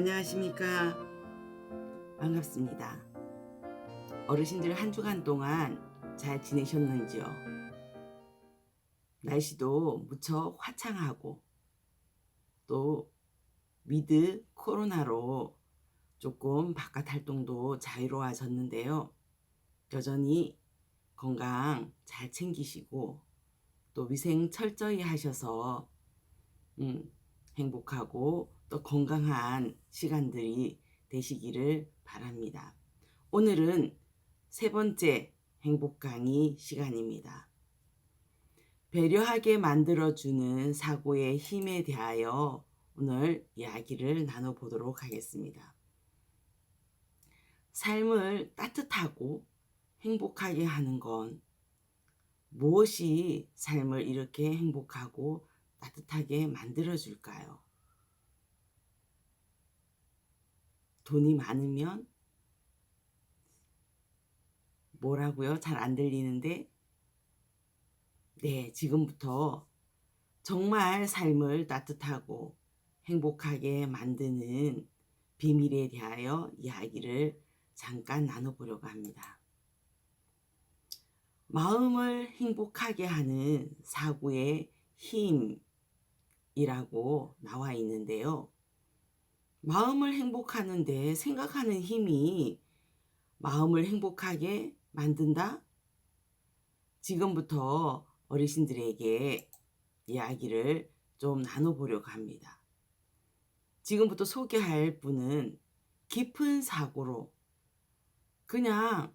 안녕하십니까. 반갑습니다. 어르신들 한 주간 동안 잘 지내셨는지요? 날씨도 무척 화창하고 또 미드 코로나로 조금 바깥 활동도 자유로워졌는데요. 여전히 건강 잘 챙기시고 또 위생 철저히 하셔서 음, 행복하고 또 건강한 시간들이 되시기를 바랍니다. 오늘은 세 번째 행복 강의 시간입니다. 배려하게 만들어주는 사고의 힘에 대하여 오늘 이야기를 나눠보도록 하겠습니다. 삶을 따뜻하고 행복하게 하는 건 무엇이 삶을 이렇게 행복하고 따뜻하게 만들어줄까요? 돈이 많으면 뭐라고요? 잘 안 들리는데 네, 지금부터 정말 삶을 따뜻하고 행복하게 만드는 비밀에 대하여 이야기를 잠깐 나눠보려고 합니다. 마음을 행복하게 하는 사고의 힘이라고 나와 있는데요. 마음을 행복하는데 생각하는 힘이 마음을 행복하게 만든다? 지금부터 어르신들에게 이야기를 좀 나눠보려고 합니다. 지금부터 소개할 분은 깊은 사고로 그냥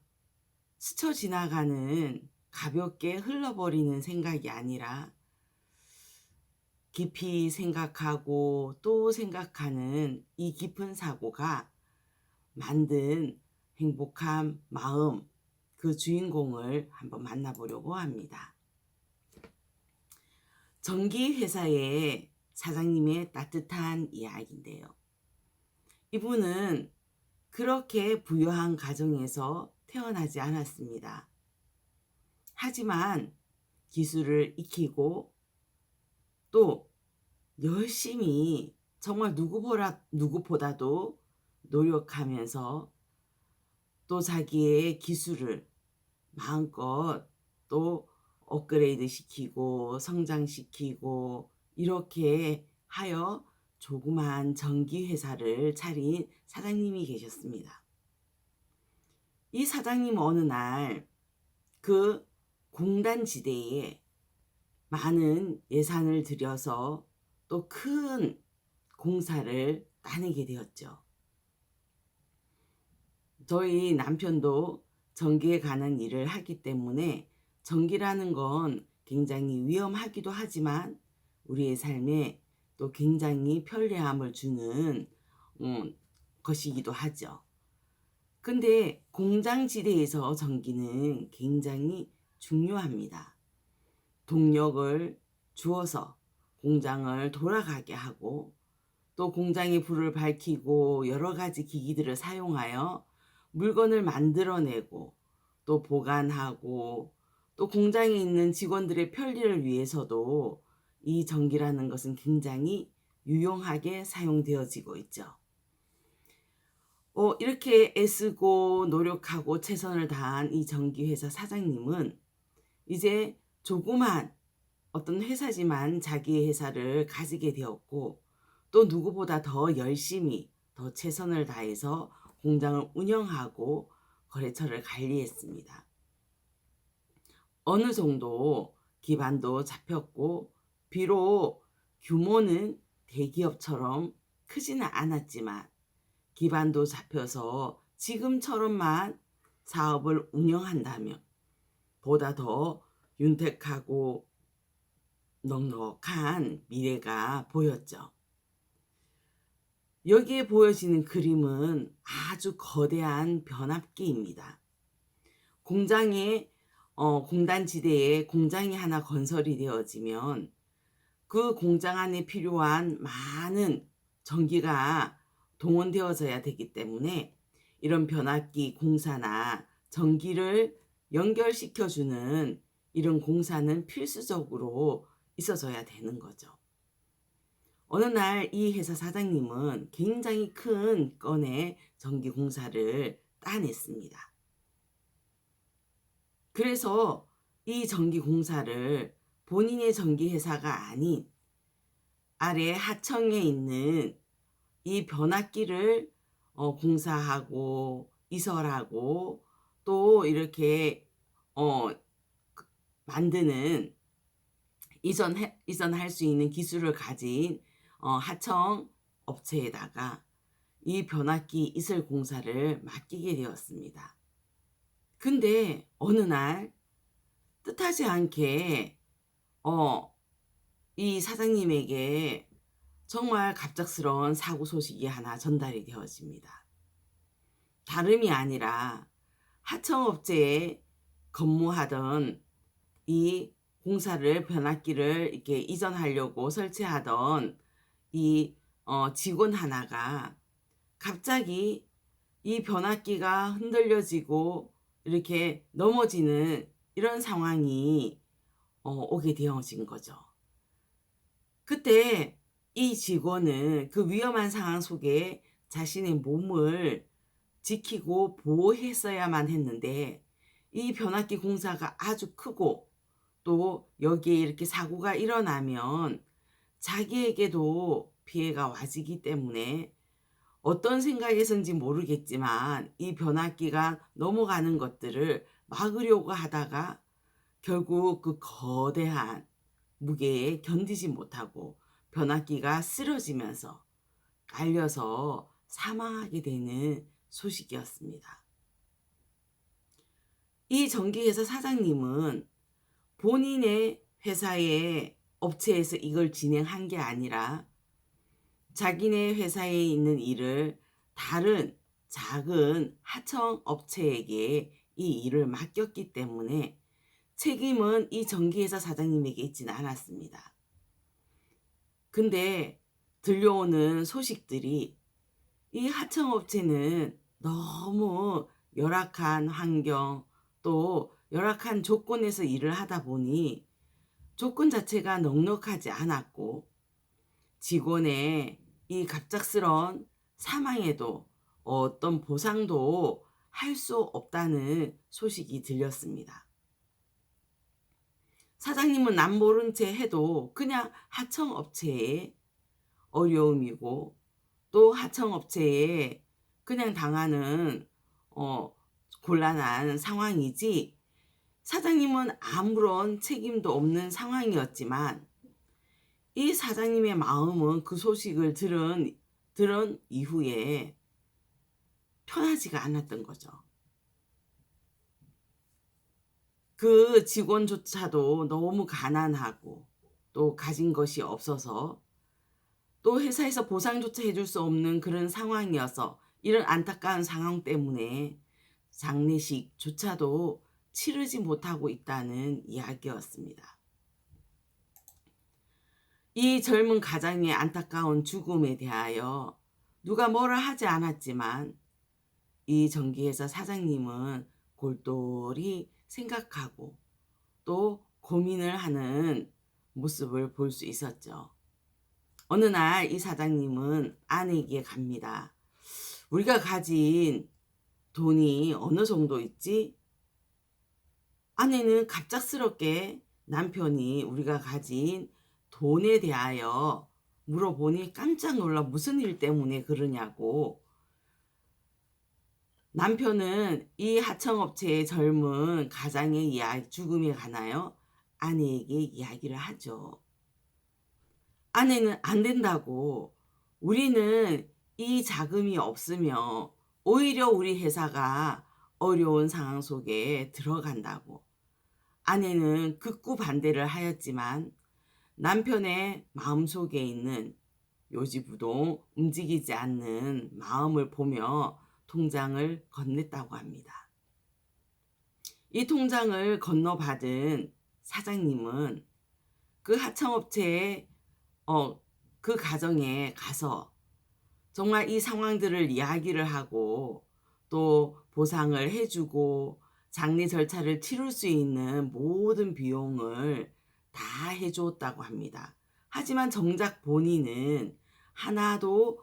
스쳐 지나가는 가볍게 흘러버리는 생각이 아니라 깊이 생각하고 또 생각하는 이 깊은 사고가 만든 행복한 마음, 그 주인공을 한번 만나보려고 합니다. 전기회사의 사장님의 따뜻한 이야기인데요. 이분은 그렇게 부유한 가정에서 태어나지 않았습니다. 하지만 기술을 익히고 또 열심히 정말 누구보다, 누구보다도 노력하면서 또 자기의 기술을 마음껏 또 업그레이드 시키고 성장시키고 이렇게 하여 조그만 전기회사를 차린 사장님이 계셨습니다. 이 사장님 어느 날 그 공단지대에 많은 예산을 들여서 또 큰 공사를 따내게 되었죠. 저희 남편도 전기에 관한 일을 하기 때문에 전기라는 건 굉장히 위험하기도 하지만 우리의 삶에 또 굉장히 편리함을 주는 음, 것이기도 하죠. 근데 공장지대에서 전기는 굉장히 중요합니다. 동력을 주어서 공장을 돌아가게 하고 또 공장의 불을 밝히고 여러 가지 기기들을 사용하여 물건을 만들어내고 또 보관하고 또 공장에 있는 직원들의 편리를 위해서도 이 전기라는 것은 굉장히 유용하게 사용되어지고 있죠. 어, 이렇게 애쓰고 노력하고 최선을 다한 이 전기회사 사장님은 이제 조그만 어떤 회사지만 자기의 회사를 가지게 되었고 또 누구보다 더 열심히 더 최선을 다해서 공장을 운영하고 거래처를 관리했습니다. 어느 정도 기반도 잡혔고 비록 규모는 대기업처럼 크지는 않았지만 기반도 잡혀서 지금처럼만 사업을 운영한다면 보다 더 윤택하고 넉넉한 미래가 보였죠. 여기에 보여지는 그림은 아주 거대한 변압기입니다. 공장에 어, 공단지대에 공장이 하나 건설이 되어지면 그 공장 안에 필요한 많은 전기가 동원되어져야 되기 때문에 이런 변압기 공사나 전기를 연결시켜주는 이런 공사는 필수적으로 있어져야 되는 거죠. 어느 날 이 회사 사장님은 굉장히 큰 건의 전기 공사를 따냈습니다. 그래서 이 전기 공사를 본인의 전기 회사가 아닌 아래 하청에 있는 이 변압기를 어, 공사하고 이설하고 또 이렇게 어, 그- 만드는 이전 이전할 수 있는 기술을 가진 어, 하청 업체에다가 이 변압기 이설 공사를 맡기게 되었습니다. 근데 어느 날 뜻하지 않게 어, 이 사장님에게 정말 갑작스러운 사고 소식이 하나 전달이 되어집니다. 다름이 아니라 하청업체에 근무하던 이 공사를 변압기를 이렇게 이전하려고 설치하던 이 어, 직원 하나가 갑자기 이 변압기가 흔들려지고 이렇게 넘어지는 이런 상황이 어, 오게 되어진 거죠. 그때 이 직원은 그 위험한 상황 속에 자신의 몸을 지키고 보호했어야만 했는데 이 변압기 공사가 아주 크고 또 여기에 이렇게 사고가 일어나면 자기에게도 피해가 와지기 때문에 어떤 생각에선지 모르겠지만 이 변압기가 넘어가는 것들을 막으려고 하다가 결국 그 거대한 무게에 견디지 못하고 변압기가 쓰러지면서 깔려서 사망하게 되는 소식이었습니다. 이 전기회사 사장님은 본인의 회사의 업체에서 이걸 진행한 게 아니라 자기네 회사에 있는 일을 다른 작은 하청 업체에게 이 일을 맡겼기 때문에 책임은 이 전기회사 사장님에게 있지는 않았습니다. 근데 들려오는 소식들이 이 하청업체는 너무 열악한 환경 또 열악한 조건에서 일을 하다 보니 조건 자체가 넉넉하지 않았고 직원의 이 갑작스런 사망에도 어떤 보상도 할 수 없다는 소식이 들렸습니다. 사장님은 남 모른 채 해도 그냥 하청업체의 어려움이고 또 하청업체에 그냥 당하는 어, 곤란한 상황이지 사장님은 아무런 책임도 없는 상황이었지만 이 사장님의 마음은 그 소식을 들은 들은 이후에 편하지가 않았던 거죠. 그 직원조차도 너무 가난하고 또 가진 것이 없어서 또 회사에서 보상조차 해줄 수 없는 그런 상황이어서 이런 안타까운 상황 때문에 장례식조차도 치르지 못하고 있다는 이야기였습니다. 이 젊은 가장의 안타까운 죽음에 대하여 누가 뭐라 하지 않았지만 이 전기회사 사장님은 골똘히 생각하고 또 고민을 하는 모습을 볼 수 있었죠. 어느 날 이 사장님은 아내에게 갑니다. 우리가 가진 돈이 어느 정도 있지? 아내는 갑작스럽게 남편이 우리가 가진 돈에 대하여 물어보니 깜짝 놀라 무슨 일 때문에 그러냐고. 남편은 이 하청업체의 젊은 가장의 이야기, 죽음에 관하여 아내에게 이야기를 하죠. 아내는 안 된다고. 우리는 이 자금이 없으며 오히려 우리 회사가 어려운 상황 속에 들어간다고. 아내는 극구 반대를 하였지만 남편의 마음속에 있는 요지부동 움직이지 않는 마음을 보며 통장을 건넸다고 합니다. 이 통장을 건너받은 사장님은 그 하청업체의 어, 그 가정에 가서 정말 이 상황들을 이야기를 하고 또 보상을 해주고 장례 절차를 치룰 수 있는 모든 비용을 다 해주었다고 합니다. 하지만 정작 본인은 하나도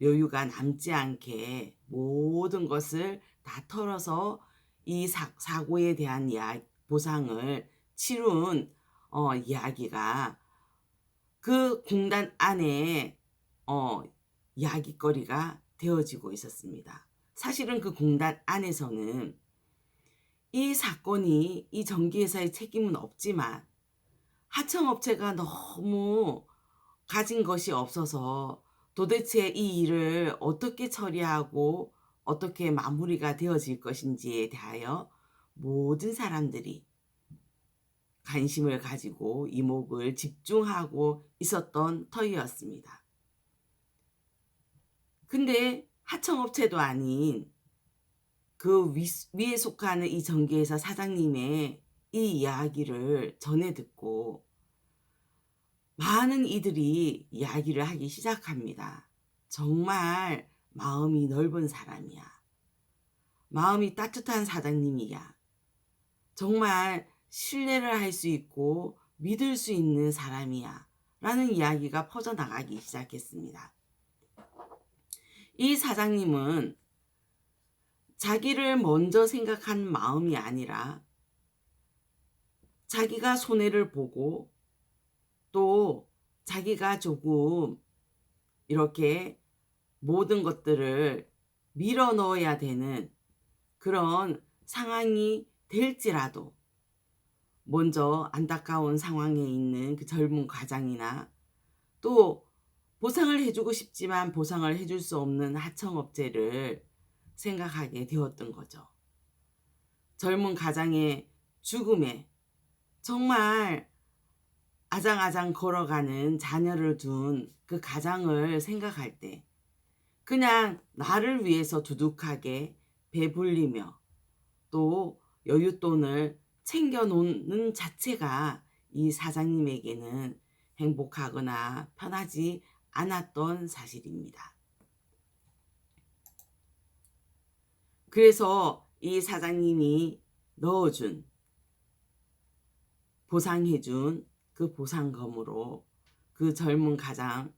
여유가 남지 않게 모든 것을 다 털어서 이 사, 사고에 대한 이야, 보상을 치룬 어, 이야기가 그 공단 안에 어, 이야기거리가 되어지고 있었습니다. 사실은 그 공단 안에서는 이 사건이 이 전기회사의 책임은 없지만 하청업체가 너무 가진 것이 없어서 도대체 이 일을 어떻게 처리하고 어떻게 마무리가 되어질 것인지에 대하여 모든 사람들이 관심을 가지고 이목을 집중하고 있었던 터이었습니다. 근데 하청업체도 아닌 그 위, 위에 속하는 이 전기회사 사장님의 이 이야기를 전해 듣고 많은 이들이 이야기를 하기 시작합니다. 정말 마음이 넓은 사람이야. 마음이 따뜻한 사장님이야. 정말 신뢰를 할 수 있고 믿을 수 있는 사람이야. 라는 이야기가 퍼져나가기 시작했습니다. 이 사장님은 자기를 먼저 생각한 마음이 아니라 자기가 손해를 보고 또 자기가 조금 이렇게 모든 것들을 밀어 넣어야 되는 그런 상황이 될지라도 먼저 안타까운 상황에 있는 그 젊은 과장이나 또 보상을 해주고 싶지만 보상을 해줄 수 없는 하청업체를 생각하게 되었던 거죠. 젊은 가장의 죽음에 정말 아장아장 걸어가는 자녀를 둔 그 가장을 생각할 때 그냥 나를 위해서 두둑하게 배불리며 또 여윳돈을 챙겨 놓는 자체가 이 사장님에게는 행복하거나 편하지 않았던 사실입니다. 그래서 이 사장님이 넣어준 보상해준 그 보상금으로 그 젊은 가장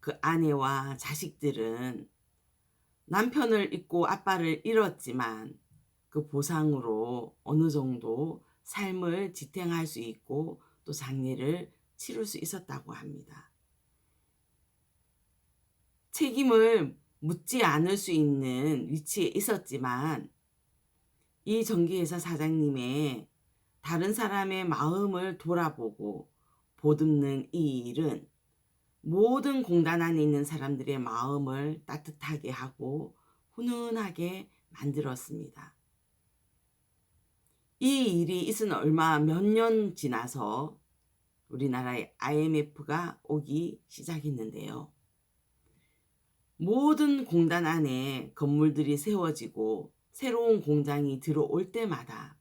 그 아내와 자식들은 남편을 잊고 아빠를 잃었지만 그 보상으로 어느 정도 삶을 지탱할 수 있고 또 장례를 치를 수 있었다고 합니다. 책임을 묻지 않을 수 있는 위치에 있었지만 이 전기회사 사장님의 다른 사람의 마음을 돌아보고 보듬는 이 일은 모든 공단 안에 있는 사람들의 마음을 따뜻하게 하고 훈훈하게 만들었습니다. 이 일이 있은 얼마 몇 년 지나서 우리나라에 IMF가 오기 시작했는데요. 모든 공단 안에 건물들이 세워지고 새로운 공장이 들어올 때마다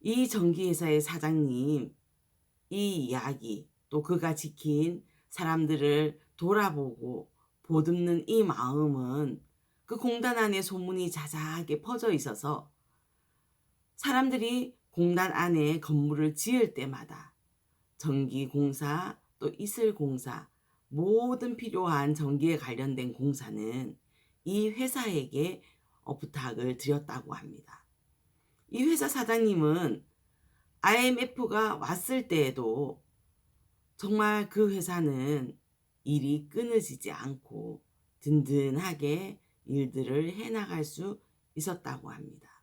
이 전기회사의 사장님, 이 이야기, 또 그가 지킨 사람들을 돌아보고 보듬는 이 마음은 그 공단 안에 소문이 자자하게 퍼져 있어서 사람들이 공단 안에 건물을 지을 때마다 전기공사 또 이슬공사 모든 필요한 전기에 관련된 공사는 이 회사에게 어, 부탁을 드렸다고 합니다. 이 회사 사장님은 IMF가 왔을 때에도 정말 그 회사는 일이 끊어지지 않고 든든하게 일들을 해나갈 수 있었다고 합니다.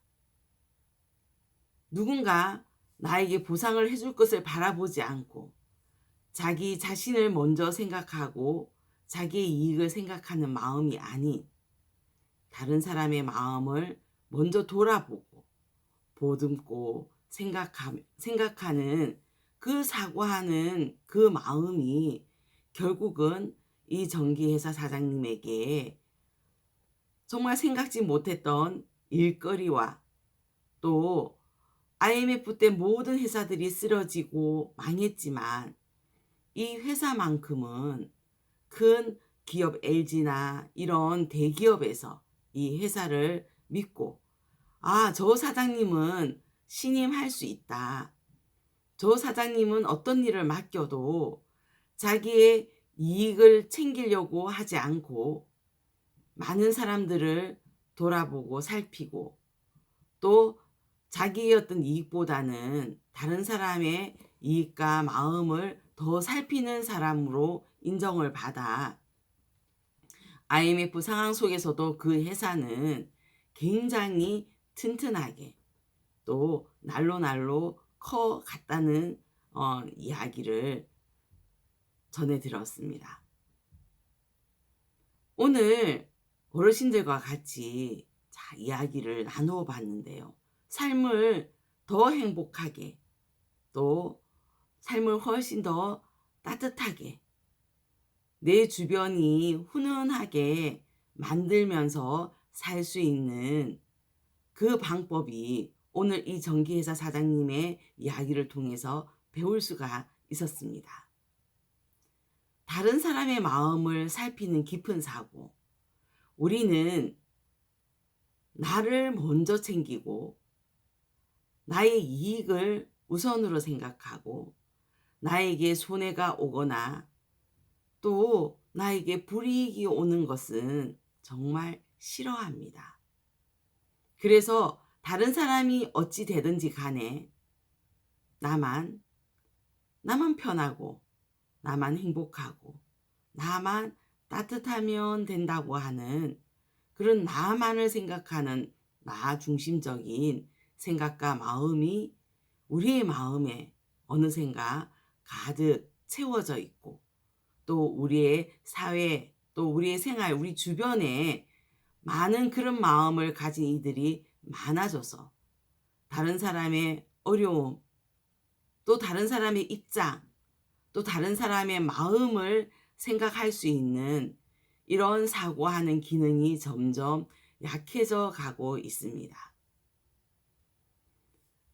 누군가 나에게 보상을 해줄 것을 바라보지 않고 자기 자신을 먼저 생각하고 자기의 이익을 생각하는 마음이 아닌 다른 사람의 마음을 먼저 돌아보고 보듬고 생각하는 그 사과하는 그 마음이 결국은 이 전기회사 사장님에게 정말 생각지 못했던 일거리와 또 IMF 때 모든 회사들이 쓰러지고 망했지만 이 회사만큼은 큰 기업 LG나 이런 대기업에서 이 회사를 믿고 아, 저 사장님은 신임할 수 있다. 저 사장님은 어떤 일을 맡겨도 자기의 이익을 챙기려고 하지 않고 많은 사람들을 돌아보고 살피고 또 자기의 어떤 이익보다는 다른 사람의 이익과 마음을 더 살피는 사람으로 인정을 받아 IMF 상황 속에서도 그 회사는 굉장히 튼튼하게 또 날로 날로 커 갔다는 어, 이야기를 전해 들었습니다. 오늘 어르신들과 같이 자, 이야기를 나누어 봤는데요. 삶을 더 행복하게 또 삶을 훨씬 더 따뜻하게 내 주변이 훈훈하게 만들면서 살 수 있는 그 방법이 오늘 이 전기회사 사장님의 이야기를 통해서 배울 수가 있었습니다. 다른 사람의 마음을 살피는 깊은 사고. 우리는 나를 먼저 챙기고 나의 이익을 우선으로 생각하고 나에게 손해가 오거나 또 나에게 불이익이 오는 것은 정말 싫어합니다. 그래서 다른 사람이 어찌 되든지 간에 나만, 나만 편하고, 나만 행복하고, 나만 따뜻하면 된다고 하는 그런 나만을 생각하는 나 중심적인 생각과 마음이 우리의 마음에 어느샌가 가득 채워져 있고 또 우리의 사회 또 우리의 생활 우리 주변에 많은 그런 마음을 가진 이들이 많아져서 다른 사람의 어려움 또 다른 사람의 입장 또 다른 사람의 마음을 생각할 수 있는 이런 사고하는 기능이 점점 약해져 가고 있습니다.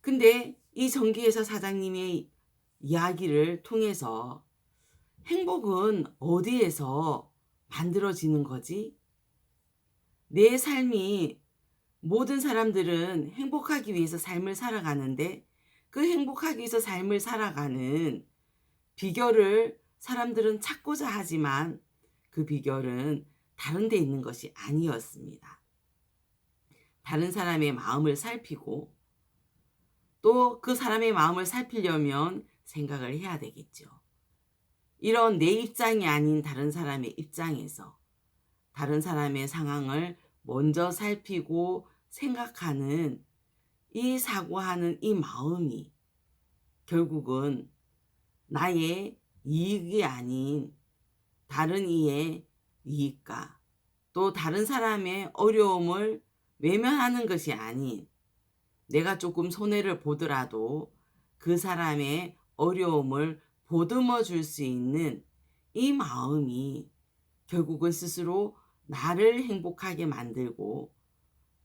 근데 이 전기회사 사장님의 이야기를 통해서 행복은 어디에서 만들어지는 거지? 내 삶이 모든 사람들은 행복하기 위해서 삶을 살아가는데 그 행복하기 위해서 삶을 살아가는 비결을 사람들은 찾고자 하지만 그 비결은 다른 데 있는 것이 아니었습니다. 다른 사람의 마음을 살피고 또 그 사람의 마음을 살피려면 생각을 해야 되겠죠. 이런 내 입장이 아닌 다른 사람의 입장에서 다른 사람의 상황을 먼저 살피고 생각하는 이 사고하는 이 마음이 결국은 나의 이익이 아닌 다른 이의 이익과 또 다른 사람의 어려움을 외면하는 것이 아닌 내가 조금 손해를 보더라도 그 사람의 어려움을 보듬어 줄 수 있는 이 마음이 결국은 스스로 나를 행복하게 만들고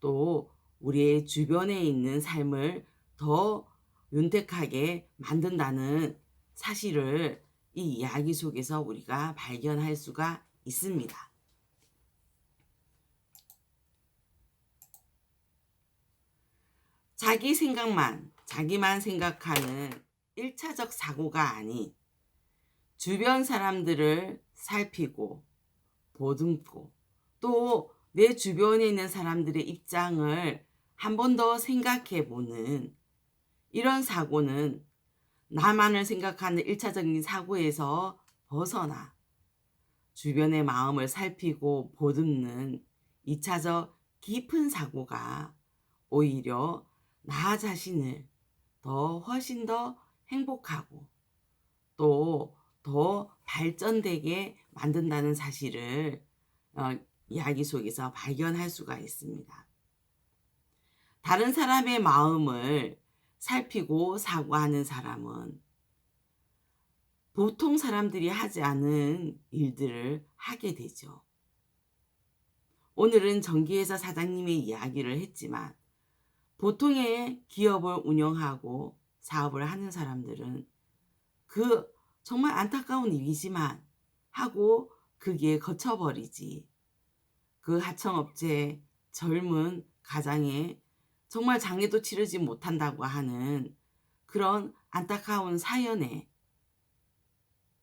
또 우리의 주변에 있는 삶을 더 윤택하게 만든다는 사실을 이 이야기 속에서 우리가 발견할 수가 있습니다. 자기 생각만, 자기만 생각하는 1차적 사고가 아닌 주변 사람들을 살피고 보듬고 또 내 주변에 있는 사람들의 입장을 한 번 더 생각해 보는 이런 사고는 나만을 생각하는 1차적인 사고에서 벗어나 주변의 마음을 살피고 보듬는 2차적 깊은 사고가 오히려 나 자신을 더 훨씬 더 행복하고 또 더 발전되게 만든다는 사실을 어, 이야기 속에서 발견할 수가 있습니다. 다른 사람의 마음을 살피고 사고하는 사람은 보통 사람들이 하지 않은 일들을 하게 되죠. 오늘은 전기회사 사장님의 이야기를 했지만 보통의 기업을 운영하고 사업을 하는 사람들은 그 정말 안타까운 일이지만 하고 그게 거쳐버리지. 그 하청업체 젊은 가장에 정말 장애도 치르지 못한다고 하는 그런 안타까운 사연에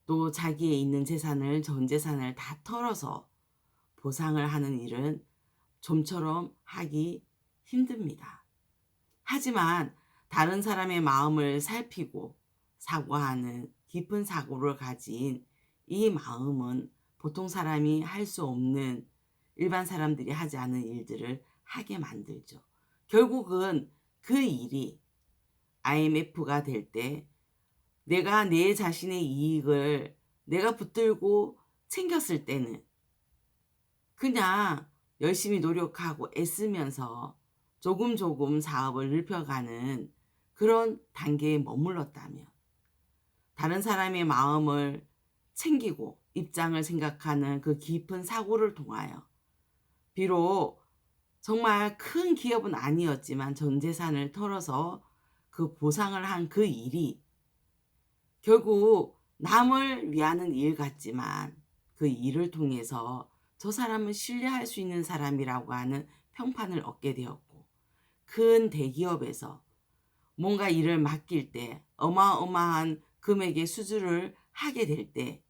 또 자기에 있는 재산을 전 재산을 다 털어서 보상을 하는 일은 좀처럼 하기 힘듭니다. 하지만 다른 사람의 마음을 살피고 사과하는 깊은 사고를 가진 이 마음은 보통 사람이 할 수 없는 일반 사람들이 하지 않은 일들을 하게 만들죠. 결국은 그 일이 IMF가 될 때 내가 내 자신의 이익을 내가 붙들고 챙겼을 때는 그냥 열심히 노력하고 애쓰면서 조금 조금 사업을 넓혀가는 그런 단계에 머물렀다면 다른 사람의 마음을 챙기고 입장을 생각하는 그 깊은 사고를 통하여 비록 정말 큰 기업은 아니었지만 전 재산을 털어서 그 보상을 한 그 일이 결국 남을 위하는 일 같지만 그 일을 통해서 저 사람은 신뢰할 수 있는 사람이라고 하는 평판을 얻게 되었고 큰 대기업에서 뭔가 일을 맡길 때 어마어마한 금액의 수주를 하게 될 때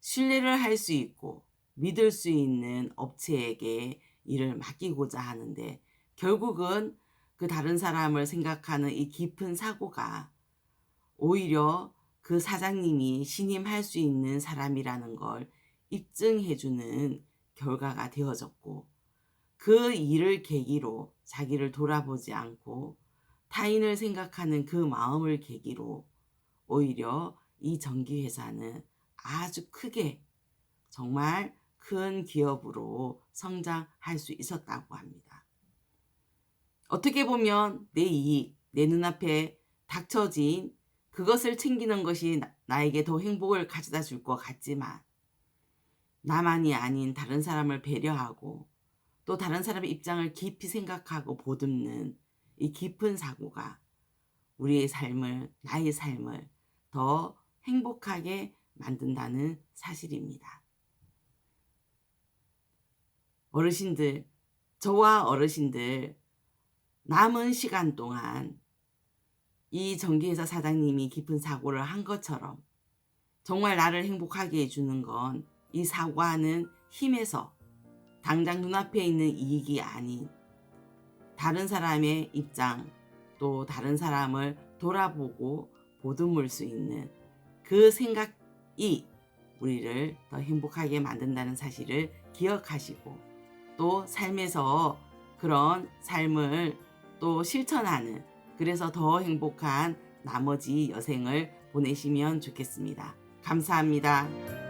신뢰를 할 수 있고 믿을 수 있는 업체에게 일을 맡기고자 하는데 결국은 그 다른 사람을 생각하는 이 깊은 사고가 오히려 그 사장님이 신임할 수 있는 사람이라는 걸 입증해주는 결과가 되어졌고 그 일을 계기로 자기를 돌아보지 않고 타인을 생각하는 그 마음을 계기로 오히려 이 전기회사는 아주 크게 정말 큰 기업으로 성장할 수 있었다고 합니다. 어떻게 보면 내 이익, 내 눈앞에 닥쳐진 그것을 챙기는 것이 나- 나에게 더 행복을 가져다 줄 것 같지만 나만이 아닌 다른 사람을 배려하고 또 다른 사람의 입장을 깊이 생각하고 보듬는 이 깊은 사고가 우리의 삶을, 나의 삶을 더 행복하게 만든다는 사실입니다. 어르신들, 저와 어르신들, 남은 시간 동안 이 전기회사 사장님이 깊은 사고를 한 것처럼 정말 나를 행복하게 해주는 건 이 사과하는 힘에서 당장 눈앞에 있는 이익이 아닌 다른 사람의 입장 또 다른 사람을 돌아보고 보듬을 수 있는 그 생각이 우리를 더 행복하게 만든다는 사실을 기억하시고 또 삶에서 그런 삶을 또 실천하는 그래서 더 행복한 나머지 여생을 보내시면 좋겠습니다. 감사합니다.